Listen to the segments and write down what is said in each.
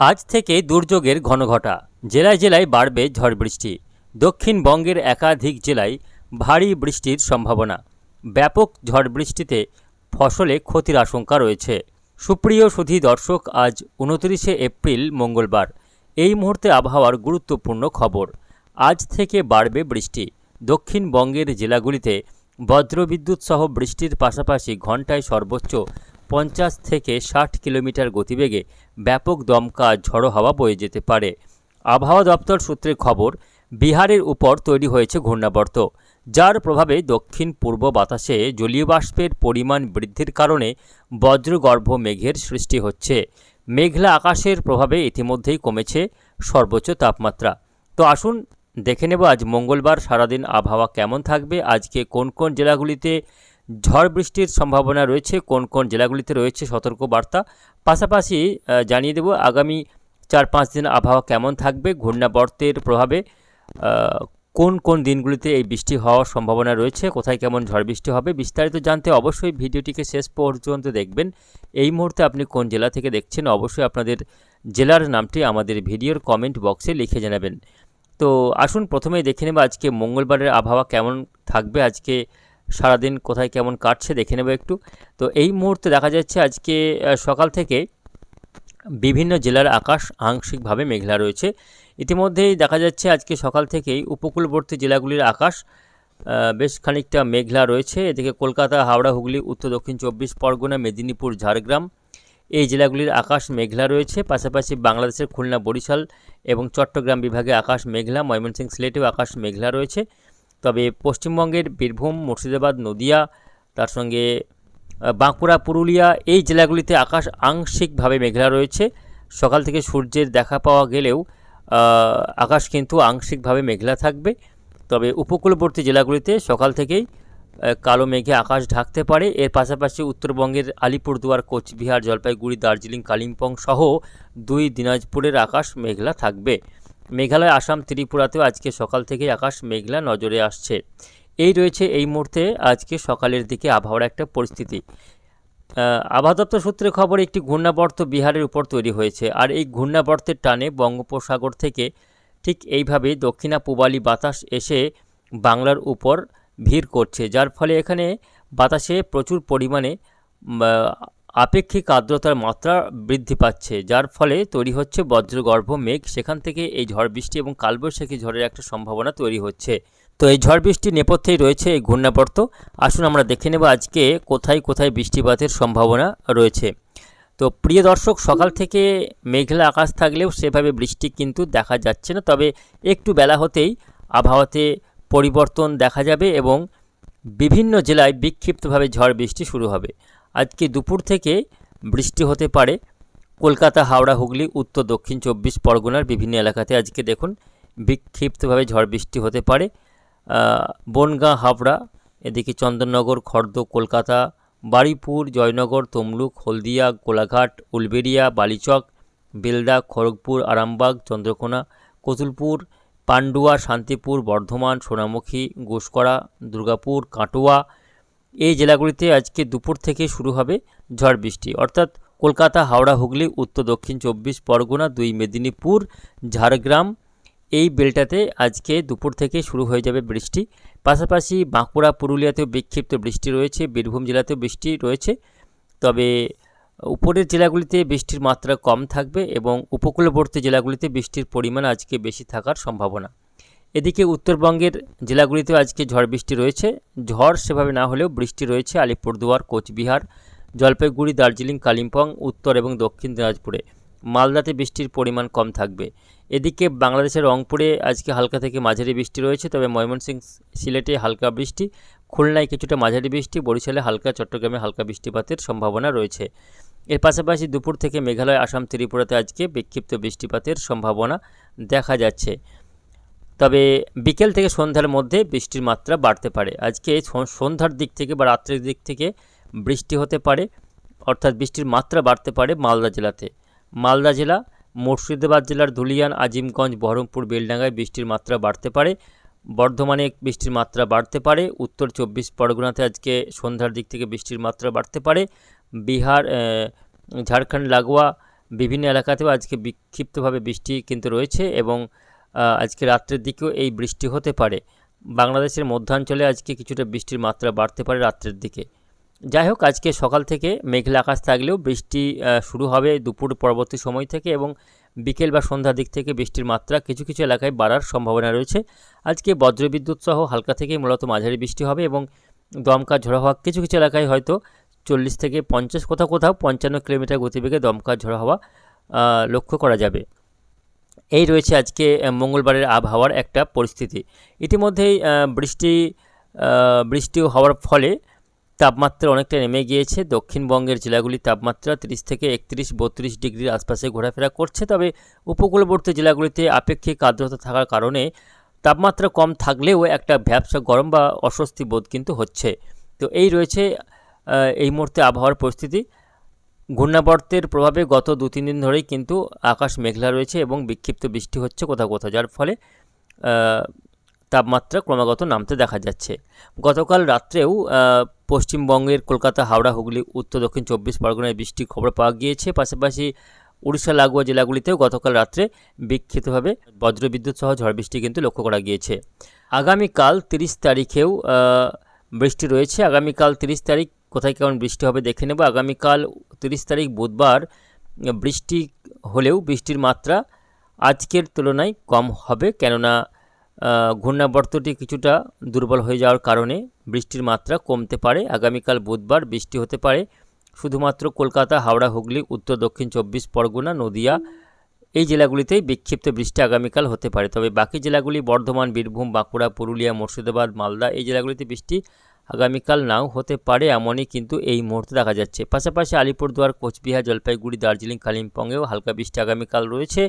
আজ থেকে দুর্যোগের ঘনঘটা। জেলায় জেলায় বাড়বে ঝড় বৃষ্টি। দক্ষিণবঙ্গের একাধিক জেলায় ভারী বৃষ্টির সম্ভাবনা। ব্যাপক ঝড় বৃষ্টিতে ফসলে ক্ষতির আশঙ্কা রয়েছে। সুপ্রিয় সুধী দর্শক, আজ উনত্রিশে এপ্রিল মঙ্গলবার। এই মুহূর্তে আবহাওয়ার গুরুত্বপূর্ণ খবর। আজ থেকে বাড়বে বৃষ্টি। দক্ষিণবঙ্গের জেলাগুলিতে বজ্রবিদ্যুৎ সহ বৃষ্টির পাশাপাশি ঘণ্টায় সর্বোচ্চ পঞ্চাশ থেকে ষাট কিলোমিটার গতিবেগে ব্যাপক দমকা ঝড়ো হাওয়া বয়ে যেতে পারে। আবহাওয়া দপ্তর সূত্রে খবর, বিহারের উপর তৈরি হয়েছে ঘূর্ণাবর্ত, যার প্রভাবে দক্ষিণ পূর্ব বাতাসে জলীয় বাষ্পের পরিমাণ বৃদ্ধির কারণে বজ্রগর্ভ মেঘের সৃষ্টি হচ্ছে। মেঘলা আকাশের প্রভাবে ইতিমধ্যেই কমেছে সর্বোচ্চ তাপমাত্রা। তো আসুন দেখে নেব আজ মঙ্গলবার সারাদিন আবহাওয়া কেমন থাকবে, আজকে কোন কোন জেলাগুলিতে ঝড় বৃষ্টির সম্ভাবনা রয়েছে, কোন কোন জেলাগুলিতে রয়েছে সতর্ক বার্তা পাশাপাশি জানিয়ে দেব আগামী চার পাঁচ দিন আবহাওয়া কেমন থাকবে, ঘূর্ণাবর্তের প্রভাবে কোন কোন দিনগুলিতে এই বৃষ্টি হওয়ার সম্ভাবনা রয়েছে, কোথায় কেমন ঝড় বৃষ্টি হবে বিস্তারিত জানতে অবশ্যই ভিডিওটিকে শেষ পর্যন্ত দেখবেন। এই মুহূর্তে আপনি কোন জেলা থেকে দেখছেন, অবশ্যই আপনাদের জেলার নামটি আমাদের ভিডিওর কমেন্ট বক্সে লিখে জানাবেন। তো আসুন, প্রথমেই দেখে নেব আজকে মঙ্গলবারের আবহাওয়া কেমন থাকবে, আজকে সারাদিন কোথায় কেমন কাটছে দেখে নেব একটু। তো এই মুহূর্তে দেখা যাচ্ছে আজকে সকাল থেকে বিভিন্ন জেলার আকাশ আংশিকভাবে মেঘলা রয়েছে। ইতিমধ্যেই দেখা যাচ্ছে আজকে সকাল থেকেই উপকূলবর্তী জেলাগুলির আকাশ বেশ খানিকটা মেঘলা রয়েছে। এদিকে কলকাতা, হাওড়া, হুগলি, উত্তর, দক্ষিণ চব্বিশ পরগনা, মেদিনীপুর, ঝাড়গ্রাম এই জেলাগুলির আকাশ মেঘলা রয়েছে। পাশাপাশি বাংলাদেশের খুলনা, বরিশাল এবং চট্টগ্রাম বিভাগে আকাশ মেঘলা, ময়মনসিংহ সিলেটেও আকাশ মেঘলা রয়েছে। তবে পশ্চিমবঙ্গের বীরভূম, মুর্শিদাবাদ, নদিয়া, তার সঙ্গে বাঁকুড়া, পুরুলিয়া এই জেলাগুলিতে আকাশ আংশিকভাবে মেঘলা রয়েছে। সকাল থেকে সূর্যের দেখা পাওয়া গেলেও আকাশ কিন্তু আংশিকভাবে মেঘলা থাকবে। তবে উপকূলবর্তী জেলাগুলিতে সকাল থেকেই কালো মেঘে আকাশ ঢাকতে পারে। এর পাশাপাশি উত্তরবঙ্গের আলিপুরদুয়ার, কোচবিহার, জলপাইগুড়ি, দার্জিলিং, কালিম্পং সহ দুই দিনাজপুরের আকাশ মেঘলা থাকবে। মেঘালয়, আসাম, ত্রিপুরাতেও আজকে সকাল থেকেই আকাশ মেঘলা নজরে আসছে। এই রয়েছে এই মুহূর্তে আজকে সকালের দিকে আবহাওয়ার একটা পরিস্থিতি। আবহাওয়া দপ্তর সূত্রে খবর, একটি ঘূর্ণাবর্ত বিহারের উপর তৈরি হয়েছে। আর এই ঘূর্ণাবর্তের টানে বঙ্গোপসাগর থেকে ঠিক এইভাবে দক্ষিণা পূবালি বাতাস এসে বাংলার উপর ভিড় করছে। যার ফলে এখানে বাতাসে প্রচুর পরিমাণে আপেক্ষিক আর্দ্রতার মাত্রা বৃদ্ধি পাচ্ছে, যার ফলে তৈরি হচ্ছে বজ্রগর্ভ মেঘ। সেখান থেকে এই ঝড় বৃষ্টি এবং কালবৈশাখী ঝড়ের একটা সম্ভাবনা তৈরি হচ্ছে। তো এই ঝড় বৃষ্টির নেপথ্যেই রয়েছে এই ঘূর্ণাবর্ত। আসুন আমরা দেখে নেব আজকে কোথায় কোথায় বৃষ্টিপাতের সম্ভাবনা রয়েছে। তো প্রিয় দর্শক, সকাল থেকে মেঘলা আকাশ থাকলেও সেভাবে বৃষ্টি কিন্তু দেখা যাচ্ছে না। তবে একটু বেলা হতেই আবহাওয়াতে পরিবর্তন দেখা যাবে এবং বিভিন্ন জেলায় বিক্ষিপ্তভাবে ঝড় বৃষ্টি শুরু হবে। আজকে দুপুর থেকে বৃষ্টি হতে পারে। কলকাতা, হাওড়া, হুগলি, উত্তর, দক্ষিণ চব্বিশ পরগনার বিভিন্ন এলাকাতে আজকে দেখুন বিক্ষিপ্তভাবে ঝড় বৃষ্টি হতে পারে। বনগাঁ হাবড়া এদিকে চন্দননগর, খর্দ, কলকাতা বারুইপুর জয়নগর, তমলুক, হলদিয়া কোলাঘাট উলবেড়িয়া, বালিচক, বেলদা, খড়গপুর, আরামবাগ, চন্দ্রকোনা, কতুলপুর, পান্ডুয়া, শান্তিপুর, বর্ধমান, সোনামুখী ঘোষকরা দুর্গাপুর, কাটোয়া এই জেলাগুলিতে আজকে দুপুর থেকে শুরু হবে ঝড় বৃষ্টি। অর্থাৎ কলকাতা, হাওড়া, হুগলি, উত্তর, দক্ষিণ চব্বিশ, পরগনা, দুই মেদিনীপুর, ঝাড়গ্রাম এই বেলটাতে আজকে দুপুর থেকে শুরু হয়ে যাবে বৃষ্টি। পাশাপাশি বাঁকুড়া, পুরুলিয়াতেও বিক্ষিপ্ত বৃষ্টি রয়েছে, বীরভূম জেলাতেও বৃষ্টি রয়েছে। তবে উপরের জেলাগুলিতে বৃষ্টির মাত্রা কম থাকবে এবং উপকূলবর্তী জেলাগুলিতে বৃষ্টির পরিমাণ আজকে বেশি থাকার সম্ভাবনা। এদিকে উত্তরবঙ্গের জেলাগুলিতেও আজকে ঝড় বৃষ্টি রয়েছে। ঝড় সেভাবে না হলেও বৃষ্টি রয়েছে আলিপুরদুয়ার, কোচবিহার, জলপাইগুড়ি, দার্জিলিং, কালিম্পং, উত্তর এবং দক্ষিণ দিনাজপুরে। মালদাতে বৃষ্টির পরিমাণ কম থাকবে। এদিকে বাংলাদেশের রংপুরে আজকে হালকা থেকে মাঝারি বৃষ্টি রয়েছে, তবে ময়মনসিংহ সিলেটে হালকা বৃষ্টি, খুলনায় কিছুটা মাঝারি বৃষ্টি, বরিশালে হালকা, চট্টগ্রামে হালকা বৃষ্টিপাতের সম্ভাবনা রয়েছে। এর পাশাপাশি দুপুর থেকে মেঘালয়, আসাম, ত্রিপুরাতে আজকে বিক্ষিপ্ত বৃষ্টিপাতের সম্ভাবনা দেখা যাচ্ছে। তবে বিকেল থেকে সন্ধ্যার মধ্যে বৃষ্টির মাত্রা বাড়তে পারে। আজকে সন- সন্ধ্যার দিক থেকে বা রাত্রের দিক থেকে বৃষ্টি হতে পারে, অর্থাৎ বৃষ্টির মাত্রা বাড়তে পারে মালদা জেলাতে। মালদা জেলা, মুর্শিদাবাদ জেলার ধুলিয়ান, আজিমগঞ্জ, বহরমপুর, বেলডাঙ্গায় বৃষ্টির মাত্রা বাড়তে পারে। বর্ধমানে বৃষ্টির মাত্রা বাড়তে পারে। উত্তর চব্বিশ পরগনাতে আজকে সন্ধ্যার দিক থেকে বৃষ্টির মাত্রা বাড়তে পারে। বিহার ঝাড়খণ্ড, লাগোয়া বিভিন্ন এলাকাতেও আজকে বিক্ষিপ্তভাবে বৃষ্টি কিন্তু রয়েছে এবং আজকে রাত্রের দিকেও এই বৃষ্টি হতে পারে। বাংলাদেশের মধ্যাঞ্চলে আজকে কিছুটা বৃষ্টির মাত্রা বাড়তে পারে রাত্রের দিকে। যাই হোক, আজকে সকাল থেকে মেঘলা আকাশ থাকলেও বৃষ্টি শুরু হবে দুপুর পরবর্তী সময় থেকে এবং বিকেল বা সন্ধ্যার দিক থেকে বৃষ্টির মাত্রা কিছু কিছু এলাকায় বাড়ার সম্ভাবনা রয়েছে। আজকে বজ্রবিদ্যুৎ সহ হালকা থেকে মূলত মাঝারি বৃষ্টি হবে এবং দমকা ঝোড়ো হওয়া কিছু কিছু এলাকায় হয়তো চল্লিশ থেকে পঞ্চাশ কোথাও কোথাও পঞ্চান্ন কিলোমিটার গতিবেগে দমকা ঝোড়ো হওয়া লক্ষ্য করা যাবে। এই রয়েছে আজকে মঙ্গলবারের আবহাওয়ার একটা পরিস্থিতি। ইতিমধ্যেই বৃষ্টি বৃষ্টি হওয়ার ফলে তাপমাত্রা অনেকটা নেমে গিয়েছে। দক্ষিণবঙ্গের জেলাগুলির তাপমাত্রা তিরিশ থেকে একত্রিশ, বত্রিশ ডিগ্রির আশপাশে ঘোরাফেরা করছে। তবে উপকূলবর্তী জেলাগুলিতে আপেক্ষিক আর্দ্রতা থাকার কারণে তাপমাত্রা কম থাকলেও একটা ভ্যাবসা গরম বা অস্বস্তি বোধ কিন্তু হচ্ছে। তো এই রয়েছে এই মুহূর্তে আবহাওয়ার পরিস্থিতি। ঘূর্ণাবর্তের প্রভাবে গত দু তিন দিন ধরেই কিন্তু আকাশ মেঘলা রয়েছে এবং বিক্ষিপ্ত বৃষ্টি হচ্ছে কোথাও কোথাও, যার ফলে তাপমাত্রা ক্রমাগত নামতে দেখা যাচ্ছে। গতকাল রাত্রেও পশ্চিমবঙ্গের কলকাতা, হাওড়া, হুগলি, উত্তর, দক্ষিণ চব্বিশ পরগনায় বৃষ্টির খবর পাওয়া গিয়েছে। পাশাপাশি উড়িষ্যা, লাগোয়া জেলাগুলিতেও গতকাল রাত্রে বিক্ষিপ্তভাবে বজ্রবিদ্যুৎ সহ ঝড় বৃষ্টি কিন্তু লক্ষ্য করা গিয়েছে। আগামীকাল তিরিশ তারিখেও বৃষ্টি রয়েছে। আগামীকাল তিরিশ তারিখ কোথায় কেমন বৃষ্টি হবে দেখে নেব। আগামীকাল তিরিশ তারিখ বুধবার বৃষ্টি হলেও বৃষ্টির মাত্রা আজকের তুলনায় কম হবে। কেননা ঘূর্ণাবর্তটি কিছুটা দুর্বল হয়ে যাওয়ার কারণে বৃষ্টির মাত্রা কমতে পারে। আগামীকাল বুধবার বৃষ্টি হতে পারে। শুধুমাত্র কলকাতা, হাওড়া, হুগলি, উত্তর, দক্ষিণ চব্বিশ পরগনা, নদিয়া এই জেলাগুলিতেই বিক্ষিপ্ত বৃষ্টি আগামীকাল হতে পারে। তবে বাকি জেলাগুলি বর্ধমান, বীরভূম, বাঁকুড়া, পুরুলিয়া, মুর্শিদাবাদ, মালদা এই জেলাগুলিতে বৃষ্টি আগামীকাল নাও হতে পারে এমনই কিন্তু এই মুহূর্তে দেখা যাচ্ছে। পাশাপাশি আলিপুরদুয়ার, কোচবিহার, জলপাইগুড়ি, দার্জিলিং, কালিম্পংয়েও হালকা বৃষ্টি আগামীকাল রয়েছে।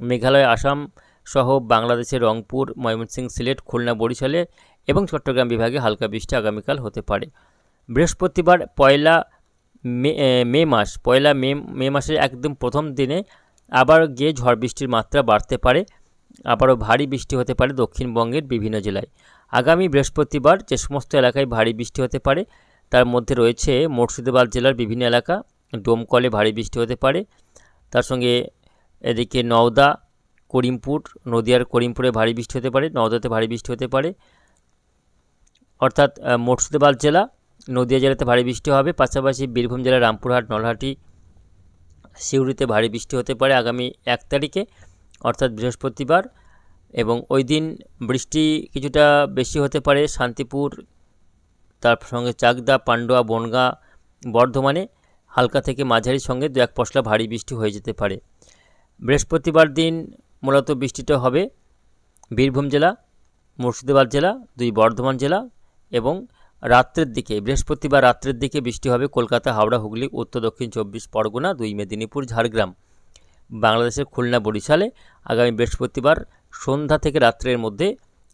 মেঘালয়, আসাম সহ বাংলাদেশের রংপুর, ময়মনসিংহ, সিলেট, খুলনা, বরিশালে এবং চট্টগ্রাম বিভাগে হালকা বৃষ্টি আগামীকাল হতে পারে। বৃহস্পতিবার পয়লা মে মে মাস, পয়লা মে মে মাসের একদম প্রথম দিনে আবার গিয়ে ঝড় বৃষ্টির মাত্রা বাড়তে পারে। আবারও ভারী বৃষ্টি হতে পারে দক্ষিণবঙ্গের বিভিন্ন জেলায়। আগামী বৃহস্পতিবার যে সমস্ত এলাকায় ভারী বৃষ্টি হতে পারে, তার মধ্যে রয়েছে মুর্শিদাবাদ জেলার বিভিন্ন এলাকা। ডোমকলে ভারী বৃষ্টি হতে পারে। তার সঙ্গে এদিকে নওদা, করিমপুর, নদিয়ার করিমপুরে ভারী বৃষ্টি হতে পারে, নওদাতে ভারী বৃষ্টি হতে পারে। অর্থাৎ মুর্শিদাবাদ জেলা, নদিয়া জেলাতে ভারী বৃষ্টি হবে। পাশাপাশি বীরভূম জেলার রামপুরহাট, নলহাটি, সিউড়িতে ভারী বৃষ্টি হতে পারে আগামী এক তারিখে। অর্থাৎ বৃহস্পতিবার এবং ওই দিন বৃষ্টি কিছুটা বেশি হতে পারে। শান্তিপুর, তার সঙ্গে চাকদা, পান্ডুয়া, বনগাঁ, বর্ধমানে হালকা থেকে মাঝারি সঙ্গে দু এক পশলা ভারী বৃষ্টি হয়ে যেতে পারে। বৃহস্পতিবার দিন মূলত বৃষ্টিটা হবে বীরভূম জেলা, মুর্শিদাবাদ জেলা, দুই বর্ধমান জেলা এবং রাত্রের দিকে, বৃহস্পতিবার রাত্রের দিকে বৃষ্টি হবে কলকাতা, হাওড়া, হুগলি, উত্তর, দক্ষিণ চব্বিশ পরগনা, দুই মেদিনীপুর, ঝাড়গ্রাম। বাংলাদেশের খুলনা, বরিশালে আগামী বৃহস্পতিবার সন্ধ্যা থেকে রাত্রের মধ্যে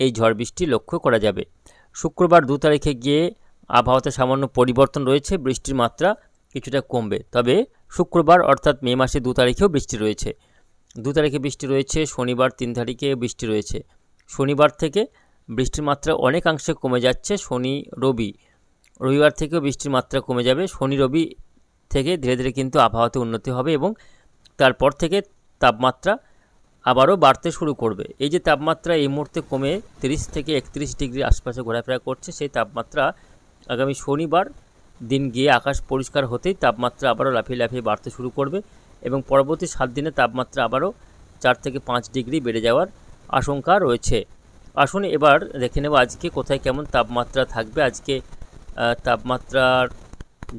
এই ঝড় বৃষ্টি লক্ষ্য করা যাবে। শুক্রবার দু তারিখে গিয়ে আবহাওয়াতে সামান্য পরিবর্তন রয়েছে, বৃষ্টির মাত্রা কিছুটা কমবে। তবে শুক্রবার অর্থাৎ মে মাসে দু তারিখেও বৃষ্টি রয়েছে। দু তারিখে বৃষ্টি রয়েছে, শনিবার তিন তারিখে বৃষ্টি রয়েছে। শনিবার থেকে বৃষ্টির মাত্রা অনেকাংশে কমে যাচ্ছে, শনি, রবি। রবিবার থেকেও বৃষ্টির মাত্রা কমে যাবে, শনি, রবি থেকে ধীরে ধীরে কিন্তু আবহাওয়াতে উন্নতি হবে এবং তারপর থেকে তাপমাত্রা আবারও বাড়তে শুরু করবে। এই যে তাপমাত্রা এই মুহূর্তে কমে তিরিশ থেকে একত্রিশ ডিগ্রির আশপাশে ঘোরাফেরা করছে, সেই তাপমাত্রা আগামী শনিবার দিন গিয়ে আকাশ পরিষ্কার হতেই তাপমাত্রা আবারও লাফিয়ে লাফিয়ে বাড়তে শুরু করবে এবং পরবর্তী সাত দিনে তাপমাত্রা আবারও চার থেকে পাঁচ ডিগ্রি বেড়ে যাওয়ার আশঙ্কা রয়েছে। আসুন এবার দেখে নেব আজকে কোথায় কেমন তাপমাত্রা থাকবে। আজকে তাপমাত্রার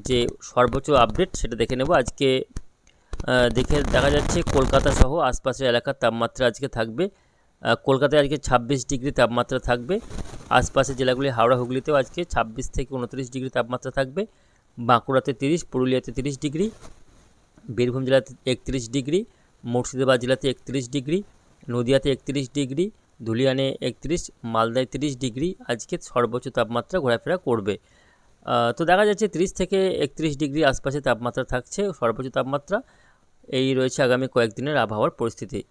যে সর্বোচ্চ আপডেট সেটা দেখে নেব। আজকে দেখে দেখা যাচ্ছে কলকাতা সহ আশপাশের এলাকার তাপমাত্রা আজকে থাকবে। কলকাতায় আজকে ছাব্বিশ ডিগ্রি তাপমাত্রা থাকবে। আশপাশের জেলাগুলি হাওড়া, হুগলিতেও আজকে ছাব্বিশ থেকে উনত্রিশ ডিগ্রি তাপমাত্রা থাকবে। বাঁকুড়াতে তিরিশ, পুরুলিয়াতে তিরিশ ডিগ্রি, বীরভূম জেলাতে একত্রিশ ডিগ্রি, মুর্শিদাবাদ জেলাতে একত্রিশ ডিগ্রি, নদিয়াতে একত্রিশ ডিগ্রি, ধুলিয়ানে একত্রিশ, মালদায় তিরিশ ডিগ্রি আজকে সর্বোচ্চ তাপমাত্রা ঘোরাফেরা করবে। তো দেখা যাচ্ছে তিরিশ থেকে একত্রিশ ডিগ্রি আশপাশে তাপমাত্রা থাকছে, সর্বোচ্চ তাপমাত্রা। এই রয়েছে আগামী কয়েকদিনের আবহাওয়ার পরিস্থিতি।